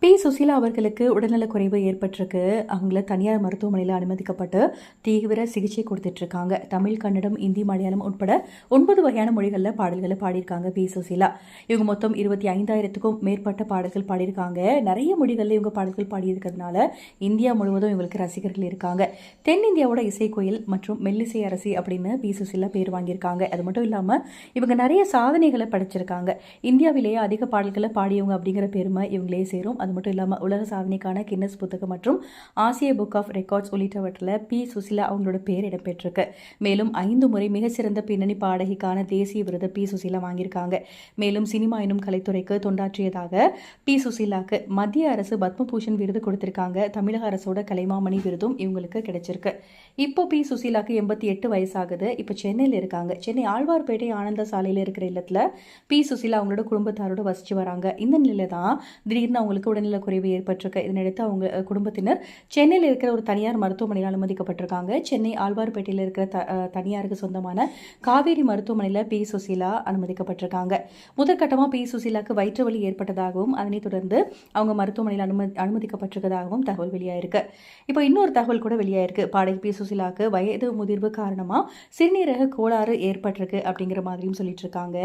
B. Susheela அவர்களுக்கு உடல்நலக்குறைவு ஏற்பட்டிருக்கு. அவங்கள தனியார் மருத்துவமனையில் அனுமதிக்கப்பட்டு தீவிர சிகிச்சை கொடுத்துட்ருக்காங்க. தமிழ் கன்னடம் இந்தி மலையாளம் உட்பட ஒன்பது வகையான மொழிகளில் பாடல்களை பாடியிருக்காங்க பி. சுசீலா. இவங்க மொத்தம் இருபத்தி ஐந்தாயிரத்துக்கும் மேற்பட்ட பாடல்கள் பாடியிருக்காங்க. நிறைய மொழிகளில் இவங்க பாடல்கள் பாடியிருக்கிறதுனால இந்தியா முழுவதும் இவங்களுக்கு ரசிகர்கள் இருக்காங்க. தென்னிந்தியாவோட இசைக்கோயில் மற்றும் மெல்லிசை அரசி அப்படின்னு பி. சுசீலா பேர் வாங்கியிருக்காங்க. அது மட்டும் இல்லாமல் இவங்க நிறைய சாதனைகளை படைச்சிருக்காங்க. இந்தியாவிலேயே அதிக பாடல்களை பாடியவங்க அப்படிங்கிற பெருமை இவங்களே சேரும். அது மட்டும் இல்லாமல் உலக சாதனைக்கான கின்னஸ் புத்தகம் மற்றும் ஆசிய புக் ஆஃப் ரெக்கார்ட்ஸ் உள்ளிட்டவற்றில் பி. சுசிலா அவங்களோட பேர் இடம்பெற்றிருக்கு. மேலும் ஐந்து முறை மிகச்சிறந்த பின்னணி பாடகிக்கான தேசிய விருது பி. சுசிலா வாங்கியிருக்காங்க. மேலும் சினிமா எனும் கலைத்துறைக்கு தொண்டாற்றியதாக பி. சுசிலாக்கு மத்திய அரசு பத்மபூஷன் விருது கொடுத்திருக்காங்க. தமிழக அரசோட கலைமாமணி விருதும் இவங்களுக்கு கிடைச்சிருக்கு. இப்போ பி. சுசீலாக்கு எண்பத்தி எட்டு வயசாகுது. இப்போ சென்னையில் இருக்காங்க. சென்னை ஆழ்வார்பேட்டை ஆனந்த சாலையில் இருக்கிற இல்லத்தில் பி. சுசீலா அவங்களோட குடும்பத்தாரோட வசிச்சு வராங்க. இந்த நிலையில தான் திடீர்னு அவங்களுக்கு உடல்நல குறைவு ஏற்பட்டிருக்கு. இதனையடுத்து அவங்க குடும்பத்தினர் சென்னையில் இருக்கிற ஒரு தனியார் மருத்துவமனையில் அனுமதிக்கப்பட்டிருக்காங்க. சென்னை ஆழ்வார்பேட்டையில் இருக்கிற த தனியாருக்கு சொந்தமான காவேரி மருத்துவமனையில் பி சுசீலா அனுமதிக்கப்பட்டிருக்காங்க. முதற்கட்டமாக பி சுசீலாக்கு வயிற்று வலி ஏற்பட்டதாகவும் அதனைத் தொடர்ந்து அவங்க மருத்துவமனையில் அனுமதி அனுமதிக்கப்பட்டிருக்கதாகவும் தகவல் வெளியாயிருக்கு. இப்போ இன்னொரு தகவல் கூட வெளியாயிருக்கு. பாடகி பி சுசீலாக்கு வயது முதிர்வு காரணமாக சிறுநீரக கோளாறு ஏற்பட்டிருக்கு அப்படிங்கிற மாதிரியும் சொல்லிட்டு இருக்காங்க.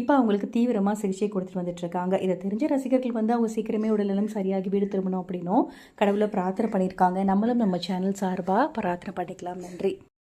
இப்போ அவங்களுக்கு தீவிரமாக சிகிச்சை கொடுத்துட்டு வந்துட்டு இருக்காங்க. இதை தெரிஞ்ச ரசிகர்கள் வந்து அவங்க சீக்கிரமே உடல்நலம் சரியாகி வீடு திரும்பணும் அப்படின்னும் கடவுளை பிரார்த்தனை பண்ணியிருக்காங்க. நம்மளும் நம்ம சேனல் சார்பாக பிரார்த்தனை பண்ணிக்கலாம். நன்றி.